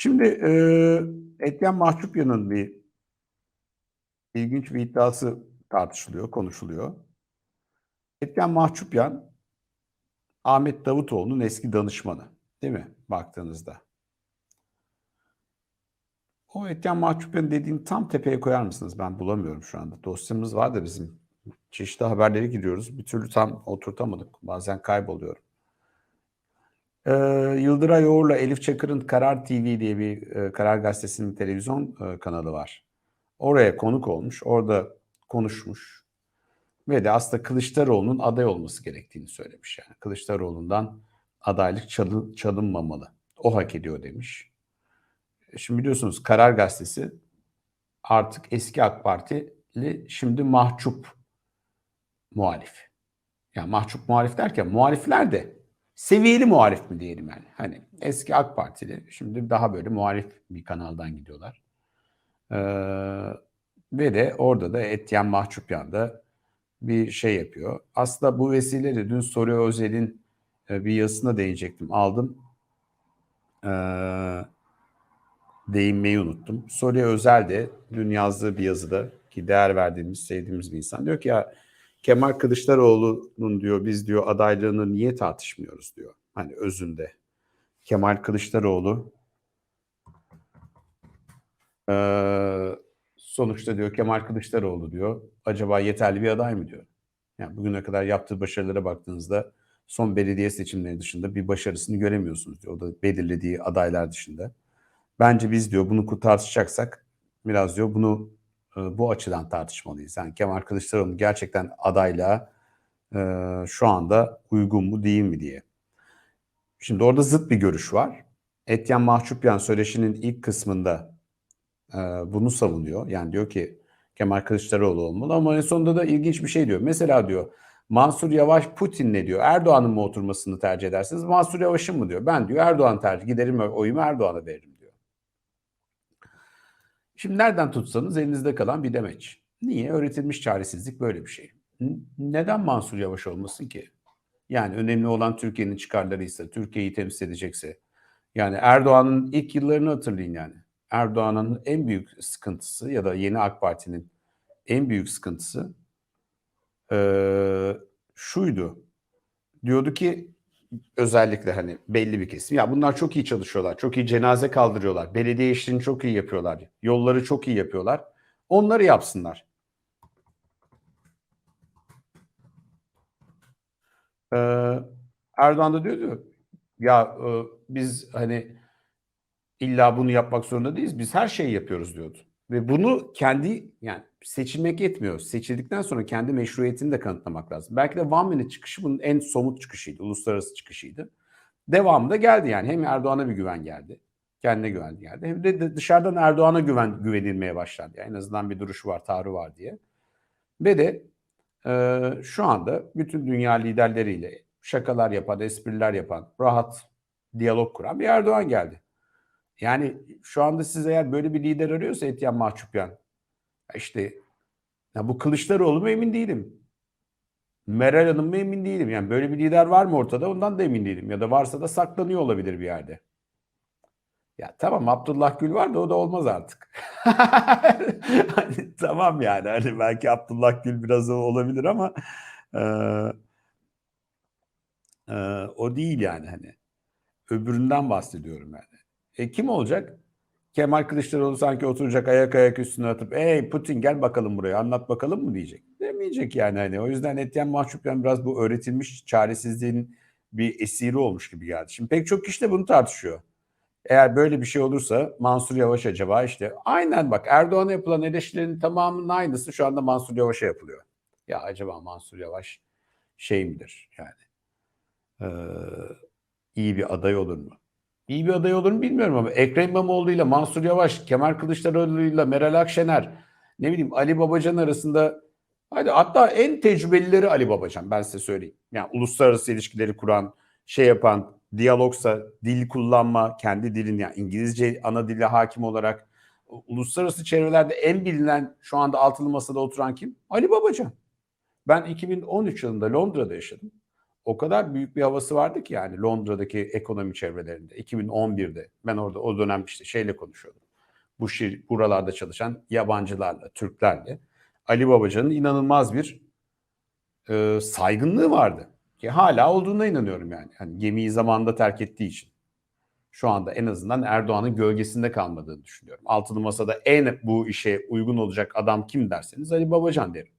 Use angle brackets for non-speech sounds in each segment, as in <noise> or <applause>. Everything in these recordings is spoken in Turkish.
Şimdi e, Etyen Mahçupyan'ın bir ilginç bir iddiası tartışılıyor, konuşuluyor. Etyen Mahçupyan, Ahmet Davutoğlu'nun eski danışmanı değil mi baktığınızda? O Etyen Mahçupyan dediğin tam tepeye koyar mısınız? Ben bulamıyorum şu anda. Dosyamız var da bizim çeşitli haberlere giriyoruz. Bir türlü tam oturtamadık. Bazen kayboluyorum. Ee, Yıldıray Oğur'la Elif Çakır'ın Karar TV diye bir e, Karar Gazetesi'nin televizyon e, kanalı var. Oraya konuk olmuş, orada konuşmuş ve de aslında Kılıçdaroğlu'nun aday olması gerektiğini söylemiş. Yani Kılıçdaroğlu'ndan adaylık çalın, çalınmamalı. O hak ediyor demiş. E, Şimdi biliyorsunuz Karar Gazetesi artık eski AK Partili şimdi mahcup muhalif. Yani mahcup muhalif derken muhalifler de seviyeli muhalif mi diyelim yani. Hani eski AK Partili şimdi daha böyle muhalif bir kanaldan gidiyorlar. Ee, ve de orada da Etyen Mahçupyan da bir şey yapıyor. Aslında bu vesileyle dün Soru Özel'in e, bir yazısına değinecektim. Aldım. Ee, değinmeyi unuttum. Soru Özel de dün yazdığı bir yazıda ki değer verdiğimiz, sevdiğimiz bir insan. Diyor ki ya Kemal Kılıçdaroğlu'nun diyor biz diyor adaylığını niye tartışmıyoruz diyor. Hani özünde. Kemal Kılıçdaroğlu sonuçta diyor Kemal Kılıçdaroğlu diyor acaba yeterli bir aday mı diyor. Yani bugüne kadar yaptığı başarılara baktığınızda son belediye seçimleri dışında bir başarısını göremiyorsunuz diyor. O da belirlediği adaylar dışında. Bence biz diyor bunu tartışacaksak biraz diyor bunu bu açıdan tartışmalıyız. Yani Kemal Kılıçdaroğlu gerçekten adaylığa e, şu anda uygun mu değil mi diye. Şimdi orada zıt bir görüş var. Etyen Mahçupyan söyleşinin ilk kısmında e, bunu savunuyor. Yani diyor ki Kemal Kılıçdaroğlu olmalı ama en sonunda da ilginç bir şey diyor. Mesela diyor Mansur Yavaş Putin ne diyor? Erdoğan'ın mı oturmasını tercih edersiniz? Mansur Yavaş'ın mı diyor? Ben diyor Erdoğan tercih giderim oyumu Erdoğan'a veririm. Şimdi nereden tutsanız elinizde kalan bir demeç. Niye? Öğretilmiş çaresizlik böyle bir şey. Neden Mansur Yavaş olmasın ki? Yani önemli olan Türkiye'nin çıkarlarıysa, Türkiye'yi temsil edecekse. Yani Erdoğan'ın ilk yıllarını hatırlayın yani. Erdoğan'ın en büyük sıkıntısı ya da yeni AK Parti'nin en büyük sıkıntısı e, şuydu. Diyordu ki özellikle hani belli bir kesim. Ya bunlar çok iyi çalışıyorlar. Çok iyi cenaze kaldırıyorlar. Belediye işlerini çok iyi yapıyorlar. Yolları çok iyi yapıyorlar. Onları yapsınlar. Ee, Erdoğan da diyordu ya e, biz hani illa bunu yapmak zorunda değiliz. Biz her şeyi yapıyoruz diyordu. Ve bunu kendi yani seçilmek yetmiyor. Seçildikten sonra kendi meşruiyetini de kanıtlamak lazım. Belki de One Minute çıkışı bunun en somut çıkışıydı. Uluslararası çıkışıydı. Devamında geldi yani. Hem Erdoğan'a bir güven geldi. Kendine güven geldi. Hem de dışarıdan Erdoğan'a güven güvenilmeye başlandı. Yani en azından bir duruşu var, tavrı var diye. Ve de e, şu anda bütün dünya liderleriyle şakalar yapan, espriler yapan, rahat diyalog kuran bir Erdoğan geldi. Yani şu anda siz eğer böyle bir lider arıyorsa Etyen Mahçupyan, işte ya bu Kılıçdaroğlu mu emin değilim. Meral Hanım mı emin değilim. Yani böyle bir lider var mı ortada ondan da emin değilim. Ya da varsa da saklanıyor olabilir bir yerde. Ya tamam Abdullah Gül var da o da olmaz artık. <laughs> hani, tamam yani hani belki Abdullah Gül biraz o olabilir ama e, e, o değil yani hani. Öbüründen bahsediyorum yani. E, kim olacak? Kemal Kılıçdaroğlu sanki oturacak ayak ayak üstüne atıp ey Putin gel bakalım buraya anlat bakalım mı diyecek. Demeyecek yani hani. O yüzden Etyen Mahçupyan biraz bu öğretilmiş çaresizliğin bir esiri olmuş gibi geldi. Şimdi pek çok kişi de bunu tartışıyor. Eğer böyle bir şey olursa Mansur Yavaş acaba işte aynen bak Erdoğan'a yapılan eleştirilerin tamamının aynısı şu anda Mansur Yavaş'a yapılıyor. Ya acaba Mansur Yavaş şey midir yani e, iyi bir aday olur mu? İyi bir aday olur mu bilmiyorum ama Ekrem İmamoğlu ile Mansur Yavaş, Kemal Kılıçdaroğlu ile Meral Akşener, ne bileyim Ali Babacan arasında hadi hatta en tecrübelileri Ali Babacan ben size söyleyeyim. Yani uluslararası ilişkileri kuran, şey yapan, diyalogsa dil kullanma, kendi dilin yani İngilizce ana dille hakim olarak uluslararası çevrelerde en bilinen şu anda altılı masada oturan kim? Ali Babacan. Ben 2013 yılında Londra'da yaşadım. O kadar büyük bir havası vardı ki yani Londra'daki ekonomi çevrelerinde 2011'de ben orada o dönem işte şeyle konuşuyordum. Bu şir, buralarda çalışan yabancılarla, Türklerle Ali Babacan'ın inanılmaz bir e, saygınlığı vardı. Ki hala olduğuna inanıyorum yani. Hani gemiyi zamanında terk ettiği için. Şu anda en azından Erdoğan'ın gölgesinde kalmadığını düşünüyorum. Altılı Masa'da en bu işe uygun olacak adam kim derseniz Ali Babacan derim.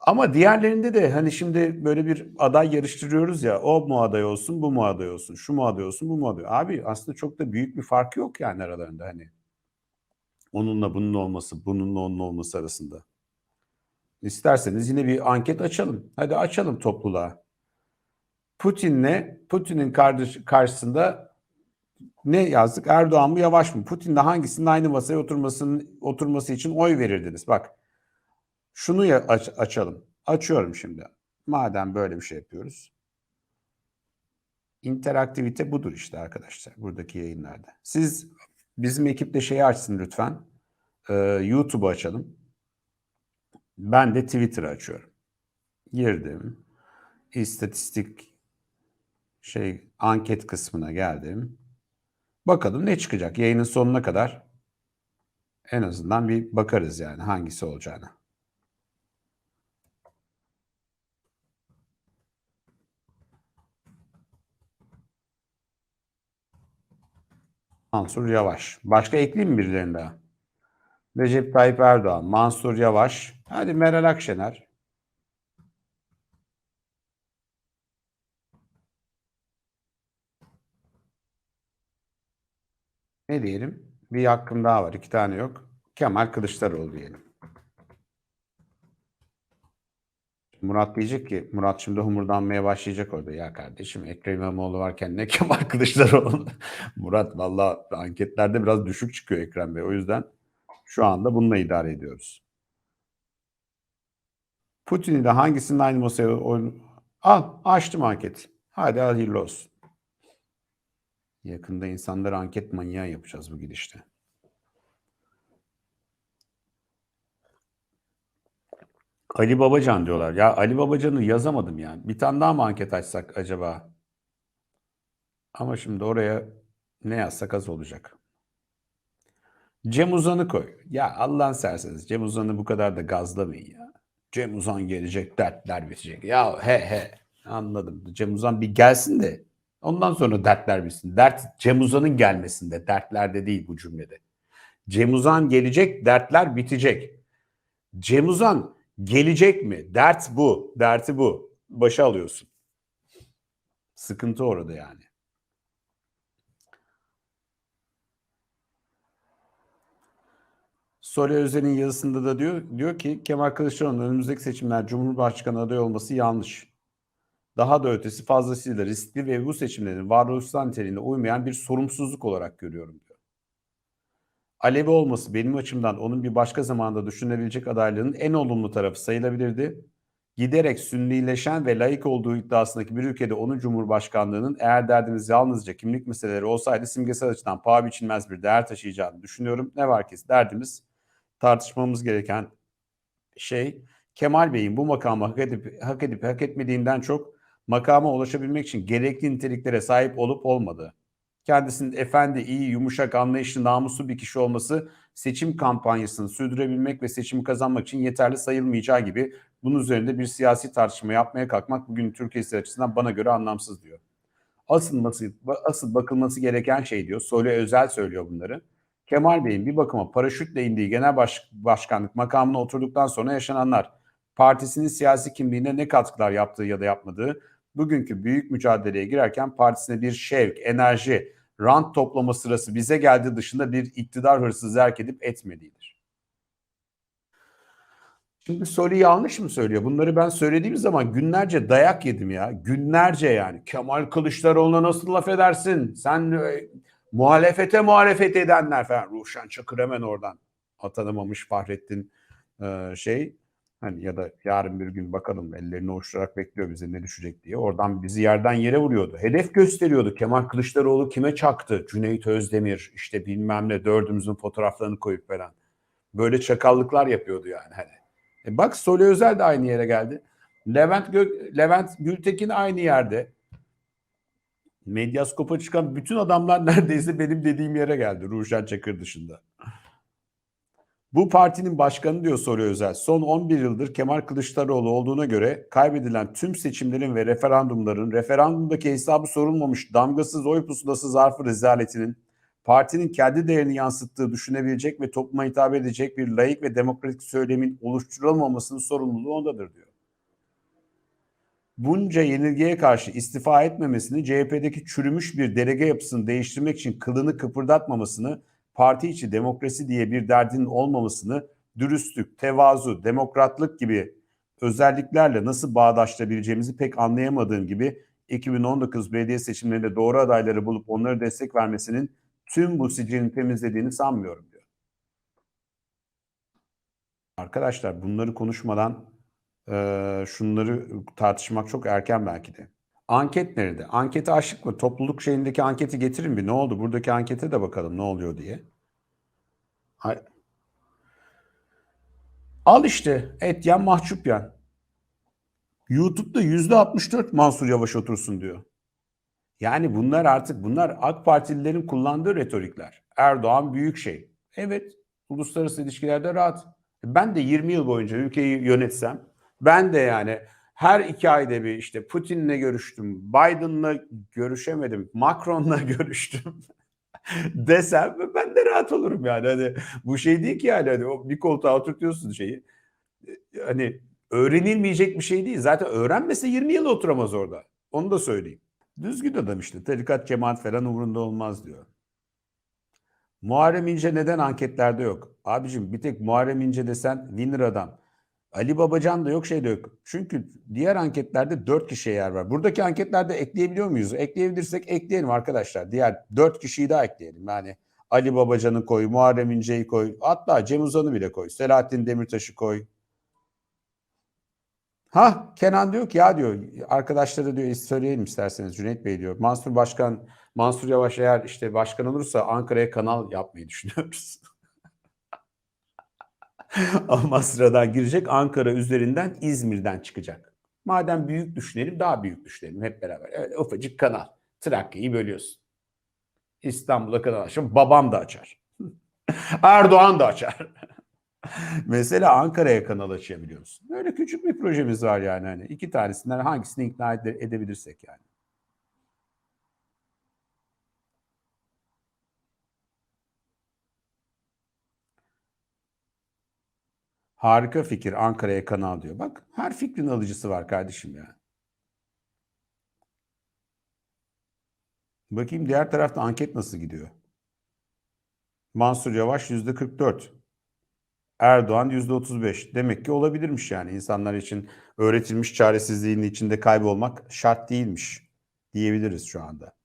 Ama diğerlerinde de hani şimdi böyle bir aday yarıştırıyoruz ya o mu aday olsun bu mu aday olsun şu mu aday olsun bu mu aday Abi aslında çok da büyük bir fark yok yani aralarında hani. Onunla bunun olması bununla onun olması arasında. İsterseniz yine bir anket açalım. Hadi açalım topluluğa. Putin'le Putin'in karşısında ne yazdık? Erdoğan mı Yavaş mı? Putin'le hangisinin aynı masaya oturmasının oturması için oy verirdiniz? Bak şunu ya, aç, açalım. Açıyorum şimdi. Madem böyle bir şey yapıyoruz. İnteraktivite budur işte arkadaşlar buradaki yayınlarda. Siz bizim ekipte şeyi açsın lütfen. Ee, YouTube'u açalım. Ben de Twitter'ı açıyorum. Girdim. İstatistik şey anket kısmına geldim. Bakalım ne çıkacak. Yayının sonuna kadar en azından bir bakarız yani hangisi olacağını. Mansur Yavaş. Başka ekleyeyim mi birilerini daha? Recep Tayyip Erdoğan, Mansur Yavaş, hadi Meral Akşener. Ne diyelim? Bir hakkım daha var, iki tane yok. Kemal Kılıçdaroğlu diyelim. Murat diyecek ki, Murat şimdi humurdanmaya başlayacak orada. Ya kardeşim Ekrem İmamoğlu varken ne Kemal Kılıçdaroğlu? <laughs> Murat valla anketlerde biraz düşük çıkıyor Ekrem Bey. O yüzden şu anda bununla idare ediyoruz. Putin'i de hangisinin aynı masaya oyun... Al açtım anket. Hadi hayırlı olsun. Yakında insanları anket manyağı yapacağız bu gidişte. Ali Babacan diyorlar. Ya Ali Babacan'ı yazamadım yani. Bir tane daha mı anket açsak acaba? Ama şimdi oraya ne yazsak az olacak. Cem Uzan'ı koy. Ya Allah'ın serseniz Cem Uzan'ı bu kadar da gazlamayın ya. Cem Uzan gelecek, dertler bitecek. Ya he he anladım. Cem Uzan bir gelsin de ondan sonra dertler bitsin. Dert Cem Uzan'ın gelmesinde, dertlerde değil bu cümlede. Cem Uzan gelecek, dertler bitecek. Cem Uzan gelecek mi? Dert bu, derti bu. Başa alıyorsun. Sıkıntı orada yani. Sole Özel'in yazısında da diyor diyor ki Kemal Kılıçdaroğlu'nun önümüzdeki seçimler Cumhurbaşkanı adayı olması yanlış. Daha da ötesi fazlasıyla riskli ve bu seçimlerin varoluşsal niteliğine uymayan bir sorumsuzluk olarak görüyorum diyor. Alevi olması benim açımdan onun bir başka zamanda düşünülebilecek adaylığının en olumlu tarafı sayılabilirdi. Giderek sünnileşen ve layık olduğu iddiasındaki bir ülkede onun cumhurbaşkanlığının eğer derdiniz yalnızca kimlik meseleleri olsaydı simgesel açıdan paha biçilmez bir değer taşıyacağını düşünüyorum. Ne var ki derdimiz tartışmamız gereken şey Kemal Bey'in bu makamı hak edip hak edip hak etmediğinden çok makama ulaşabilmek için gerekli niteliklere sahip olup olmadığı. Kendisinin efendi, iyi, yumuşak, anlayışlı, namuslu bir kişi olması seçim kampanyasını sürdürebilmek ve seçimi kazanmak için yeterli sayılmayacağı gibi bunun üzerinde bir siyasi tartışma yapmaya kalkmak bugün Türkiye açısından bana göre anlamsız diyor. Asıl, asıl bakılması gereken şey diyor. Soylu Özel söylüyor bunları. Kemal Bey'in bir bakıma paraşütle indiği genel baş, başkanlık makamına oturduktan sonra yaşananlar, partisinin siyasi kimliğine ne katkılar yaptığı ya da yapmadığı, bugünkü büyük mücadeleye girerken partisine bir şevk, enerji, rant toplama sırası bize geldi dışında bir iktidar hırsı zerk edip etmediğidir. Şimdi soru yanlış mı söylüyor? Bunları ben söylediğim zaman günlerce dayak yedim ya. Günlerce yani. Kemal Kılıçdaroğlu'na nasıl laf edersin? Sen e, muhalefete muhalefet edenler falan. Ruşen Çakır hemen oradan atanamamış Fahrettin e, şey. Hani ya da yarın bir gün bakalım ellerini uçurarak bekliyor bize ne düşecek diye. Oradan bizi yerden yere vuruyordu. Hedef gösteriyordu. Kemal Kılıçdaroğlu kime çaktı? Cüneyt Özdemir işte bilmem ne dördümüzün fotoğraflarını koyup falan. Böyle çakallıklar yapıyordu yani hani. E bak Soli Özel de aynı yere geldi. Levent Gök, Levent Gültekin aynı yerde. Medyaskop'a çıkan bütün adamlar <laughs> neredeyse benim dediğim yere geldi. Ruşen Çakır dışında. Bu partinin başkanı diyor soruyor özel. Son 11 yıldır Kemal Kılıçdaroğlu olduğuna göre kaybedilen tüm seçimlerin ve referandumların referandumdaki hesabı sorulmamış damgasız oy pusulası zarfı rezaletinin partinin kendi değerini yansıttığı düşünebilecek ve topluma hitap edecek bir layık ve demokratik söylemin oluşturulmamasının sorumluluğu ondadır diyor. Bunca yenilgiye karşı istifa etmemesini, CHP'deki çürümüş bir delege yapısını değiştirmek için kılını kıpırdatmamasını, parti içi demokrasi diye bir derdinin olmamasını, dürüstlük, tevazu, demokratlık gibi özelliklerle nasıl bağdaştırabileceğimizi pek anlayamadığım gibi 2019 belediye seçimlerinde doğru adayları bulup onlara destek vermesinin tüm bu sicilini temizlediğini sanmıyorum diyor. Arkadaşlar bunları konuşmadan e, şunları tartışmak çok erken belki de. Anket nerede? Anketi açtık mı? Topluluk şeyindeki anketi getirin bir. Ne oldu? Buradaki ankete de bakalım ne oluyor diye. Hay- Al işte et yan mahcup yan. YouTube'da yüzde 64 Mansur Yavaş otursun diyor. Yani bunlar artık bunlar AK Partililerin kullandığı retorikler. Erdoğan büyük şey. Evet uluslararası ilişkilerde rahat. Ben de 20 yıl boyunca ülkeyi yönetsem ben de yani her iki ayda bir işte Putin'le görüştüm, Biden'la görüşemedim, Macron'la <laughs> görüştüm desem ben de rahat olurum yani. Hani bu şey değil ki yani hani bir koltuğa oturtuyorsun şeyi. Hani öğrenilmeyecek bir şey değil. Zaten öğrenmese 20 yıl oturamaz orada. Onu da söyleyeyim. Düzgün adam işte. Tarikat cemaat falan umurunda olmaz diyor. Muharrem İnce neden anketlerde yok? Abicim bir tek Muharrem İnce desen winner adam. Ali Babacan da yok şey de yok. Çünkü diğer anketlerde 4 kişiye yer var. Buradaki anketlerde ekleyebiliyor muyuz? Ekleyebilirsek ekleyelim arkadaşlar. Diğer 4 kişiyi daha ekleyelim. Yani Ali Babacan'ı koy, Muharrem İnce'yi koy. Hatta Cem Uzan'ı bile koy. Selahattin Demirtaş'ı koy. Ha Kenan diyor ki ya diyor arkadaşlara diyor söyleyelim isterseniz Cüneyt Bey diyor. Mansur Başkan, Mansur Yavaş eğer işte başkan olursa Ankara'ya kanal yapmayı düşünüyoruz. <laughs> Ama sıradan girecek Ankara üzerinden İzmir'den çıkacak. Madem büyük düşünelim daha büyük düşünelim hep beraber. Öyle ufacık kanal. Trakya'yı bölüyorsun. İstanbul'a kanal açar. Babam da açar. <laughs> Erdoğan da açar. <laughs> Mesela Ankara'ya kanal açabiliyor musun? Böyle küçük bir projemiz var yani. Hani iki tanesinden hangisini ikna ede- edebilirsek yani. Harika fikir Ankara'ya kanal diyor. Bak her fikrin alıcısı var kardeşim ya. Bakayım diğer tarafta anket nasıl gidiyor? Mansur Yavaş yüzde 44. Erdoğan yüzde 35. Demek ki olabilirmiş yani insanlar için öğretilmiş çaresizliğin içinde kaybolmak şart değilmiş diyebiliriz şu anda.